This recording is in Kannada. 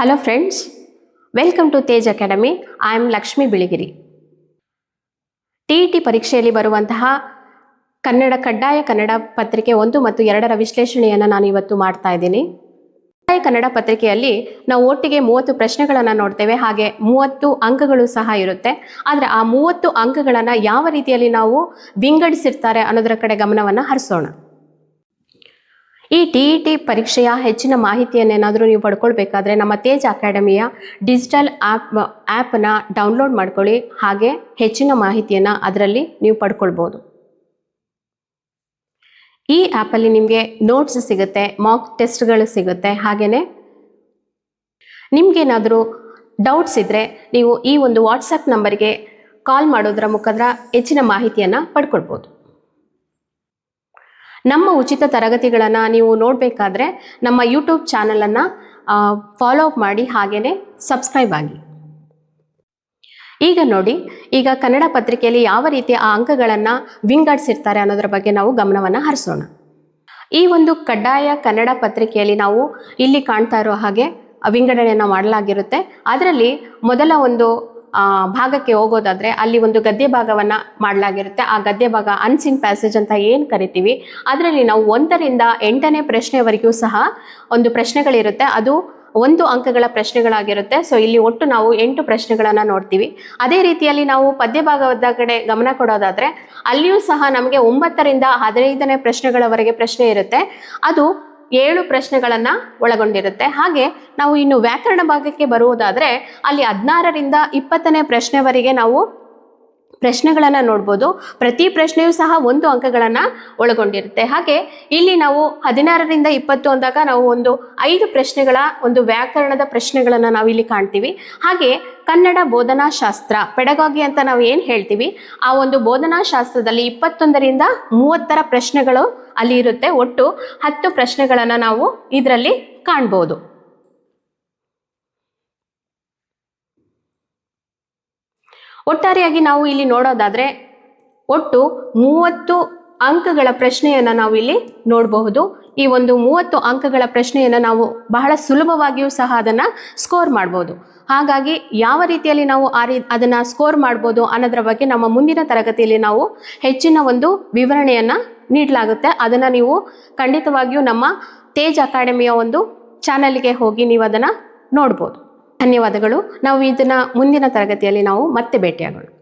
Hello friends welcome to Tej academy I am Lakshmi Biligiri T E T ಪರೀಕ್ಷೆಯಲ್ಲಿ ಬರುವಂತಹ ಕನ್ನಡ ಕಡ್ಡಾಯ ಕನ್ನಡ ಪತ್ರಿಕೆ ಒಂದು ಮತ್ತು ಎರಡರ ವಿಶ್ಲೇಷಣೆಯನ್ನು ನಾನು ಇವತ್ತು ಮಾಡ್ತಾ ಇದ್ದೀನಿ. ಕಡ್ಡಾಯ ಕನ್ನಡ ಪತ್ರಿಕೆಯಲ್ಲಿ ನಾವು ಒಟ್ಟಿಗೆ ಮೂವತ್ತು ಪ್ರಶ್ನೆಗಳನ್ನು ನೋಡ್ತೇವೆ. ಹಾಗೆ ಮೂವತ್ತು ಅಂಕಗಳು ಸಹ ಇರುತ್ತೆ. ಆದರೆ ಆ ಮೂವತ್ತು ಅಂಕಗಳನ್ನು ಯಾವ ರೀತಿಯಲ್ಲಿ ನಾವು ವಿಂಗಡಿಸಿರ್ತಾರೆ ಅನ್ನೋದರ ಕಡೆ ಗಮನವನ್ನು ಹರಿಸೋಣ. ಈ ಟಿ ಇ ಟಿ ಪರೀಕ್ಷೆಯ ಹೆಚ್ಚಿನ ಮಾಹಿತಿಯನ್ನೇನಾದರೂ ನೀವು ಪಡ್ಕೊಳ್ಬೇಕಾದ್ರೆ ನಮ್ಮ ತೇಜ್ ಅಕಾಡೆಮಿಯ ಡಿಜಿಟಲ್ ಆ್ಯಪ್ ಆ್ಯಪನ್ನು ಡೌನ್ಲೋಡ್ ಮಾಡ್ಕೊಳ್ಳಿ. ಹಾಗೆ ಹೆಚ್ಚಿನ ಮಾಹಿತಿಯನ್ನು ಅದರಲ್ಲಿ ನೀವು ಪಡ್ಕೊಳ್ಬೋದು. ಈ ಆ್ಯಪಲ್ಲಿ ನಿಮಗೆ ನೋಟ್ಸ್ ಸಿಗುತ್ತೆ ಮಾಕ್ ಟೆಸ್ಟ್ಗಳು ಸಿಗುತ್ತೆ. ಹಾಗೆಯೇ ನಿಮಗೇನಾದರೂ ಡೌಟ್ಸ್ ಇದ್ದರೆ ನೀವು ಈ ಒಂದು ವಾಟ್ಸಪ್ ನಂಬರಿಗೆ ಕಾಲ್ ಮಾಡೋದರ ಮುಖಾಂತರ ಹೆಚ್ಚಿನ ಮಾಹಿತಿಯನ್ನು ಪಡ್ಕೊಳ್ಬೋದು. ನಮ್ಮ ಉಚಿತ ತರಗತಿಗಳನ್ನು ನೀವು ನೋಡಬೇಕಾದ್ರೆ ನಮ್ಮ ಯೂಟ್ಯೂಬ್ ಚಾನಲನ್ನು ಫಾಲೋ ಅಪ್ ಮಾಡಿ ಹಾಗೆಯೇ ಸಬ್ಸ್ಕ್ರೈಬ್ ಆಗಿ. ಈಗ ನೋಡಿ, ಈಗ ಕನ್ನಡ ಪತ್ರಿಕೆಯಲ್ಲಿ ಯಾವ ರೀತಿ ಆ ಅಂಕಗಳನ್ನು ವಿಂಗಡಿಸಿರ್ತಾರೆ ಅನ್ನೋದರ ಬಗ್ಗೆ ನಾವು ಗಮನವನ್ನು ಹರಿಸೋಣ. ಈ ಒಂದು ಕಡ್ಡಾಯ ಕನ್ನಡ ಪತ್ರಿಕೆಯಲ್ಲಿ ನಾವು ಇಲ್ಲಿ ಕಾಣ್ತಾ ಇರೋ ಹಾಗೆ ವಿಂಗಡಣೆಯನ್ನು ಮಾಡಲಾಗಿರುತ್ತೆ. ಅದರಲ್ಲಿ ಮೊದಲ ಒಂದು ಭಾಗಕ್ಕೆ ಹೋಗೋದಾದ್ರೆ ಅಲ್ಲಿ ಒಂದು ಗದ್ಯ ಭಾಗವನ್ನ ಮಾಡಲಾಗಿರುತ್ತೆ. ಆ ಗದ್ಯ ಭಾಗ ಅನ್ಸಿನ್ ಪ್ಯಾಸೇಜ್ ಅಂತ ಏನು ಕರಿತೀವಿ? ಅದರಲ್ಲಿ ನಾವು ಒಂದರಿಂದ ಎಂಟನೇ ಪ್ರಶ್ನೆವರೆಗೂ ಸಹ ಒಂದು ಪ್ರಶ್ನೆಗಳಿರುತ್ತೆ. ಅದು ಒಂದು ಅಂಕಗಳ ಪ್ರಶ್ನೆಗಳಾಗಿರುತ್ತೆ. ಸೊ ಇಲ್ಲಿ ಒಟ್ಟು ನಾವು ಎಂಟು ಪ್ರಶ್ನೆಗಳನ್ನು ನೋಡ್ತೀವಿ. ಅದೇ ರೀತಿಯಲ್ಲಿ ನಾವು ಪದ್ಯ ಭಾಗದ ಕಡೆ ಗಮನ ಕೊಡೋದಾದ್ರೆ, ಅಲ್ಲಿಯೂ ಸಹ ನಮಗೆ ಒಂಬತ್ತರಿಂದ ಹದಿನೈದನೇ ಪ್ರಶ್ನೆಗಳವರೆಗೆ ಪ್ರಶ್ನೆ ಇರುತ್ತೆ. ಅದು ಏಳು ಪ್ರಶ್ನೆಗಳನ್ನು ಒಳಗೊಂಡಿರುತ್ತೆ. ಹಾಗೆ ನಾವು ಇನ್ನು ವ್ಯಾಕರಣ ಭಾಗಕ್ಕೆ ಬರುವುದಾದ್ರೆ ಅಲ್ಲಿ ಹದಿನಾರರಿಂದ ಇಪ್ಪತ್ತನೇ ಪ್ರಶ್ನೆವರೆಗೆ ನಾವು ಪ್ರಶ್ನೆಗಳನ್ನು ನೋಡ್ಬೋದು. ಪ್ರತಿ ಪ್ರಶ್ನೆಯೂ ಸಹ ಒಂದು ಅಂಕಗಳನ್ನು ಒಳಗೊಂಡಿರುತ್ತೆ. ಹಾಗೆ ಇಲ್ಲಿ ನಾವು ಹದಿನಾರರಿಂದ ಇಪ್ಪತ್ತು ಅಂದಾಗ ನಾವು ಒಂದು ಐದು ಪ್ರಶ್ನೆಗಳ ಒಂದು ವ್ಯಾಕರಣದ ಪ್ರಶ್ನೆಗಳನ್ನು ನಾವು ಇಲ್ಲಿ ಕಾಣ್ತೀವಿ. ಹಾಗೆ ಕನ್ನಡ ಬೋಧನಾ ಶಾಸ್ತ್ರ ಪೆಡಗಾಗಿ ಅಂತ ನಾವು ಏನು ಹೇಳ್ತೀವಿ? ಆ ಒಂದು ಬೋಧನಾ ಶಾಸ್ತ್ರದಲ್ಲಿ ಇಪ್ಪತ್ತೊಂದರಿಂದ ಮೂವತ್ತರ ಪ್ರಶ್ನೆಗಳು ಅಲ್ಲಿ ಇರುತ್ತೆ. ಒಟ್ಟು ಹತ್ತು ಪ್ರಶ್ನೆಗಳನ್ನು ನಾವು ಇದರಲ್ಲಿ ಕಾಣ್ಬೋದು. ಒಟ್ಟಾರೆಯಾಗಿ ನಾವು ಇಲ್ಲಿ ನೋಡೋದಾದ್ರೆ ಒಟ್ಟು ಮೂವತ್ತು ಅಂಕಗಳ ಪ್ರಶ್ನೆಯನ್ನು ನಾವು ಇಲ್ಲಿ ನೋಡಬಹುದು. ಈ ಒಂದು ಮೂವತ್ತು ಅಂಕಗಳ ಪ್ರಶ್ನೆಯನ್ನು ನಾವು ಬಹಳ ಸುಲಭವಾಗಿಯೂ ಸಹ ಅದನ್ನು ಸ್ಕೋರ್ ಮಾಡ್ಬೋದು. ಹಾಗಾಗಿ ಯಾವ ರೀತಿಯಲ್ಲಿ ನಾವು ಆ ರೀ, ಅದನ್ನು ಸ್ಕೋರ್ ಮಾಡ್ಬೋದು ಅನ್ನೋದ್ರ ಬಗ್ಗೆ ನಮ್ಮ ಮುಂದಿನ ತರಗತಿಯಲ್ಲಿ ನಾವು ಹೆಚ್ಚಿನ ಒಂದು ವಿವರಣೆಯನ್ನು ನೀಡಲಾಗುತ್ತೆ. ಅದನ್ನು ನೀವು ಖಂಡಿತವಾಗಿಯೂ ನಮ್ಮ ತೇಜ್ ಅಕಾಡೆಮಿಯ ಒಂದು ಚಾನಲ್ಗೆ ಹೋಗಿ ನೀವು ಅದನ್ನು ನೋಡ್ಬೋದು. ಧನ್ಯವಾದಗಳು. ನಾವು ಇದನ್ನು ಮುಂದಿನ ತರಗತಿಯಲ್ಲಿ ನಾವು ಮತ್ತೆ ಭೇಟಿಯಾಗೋಣ.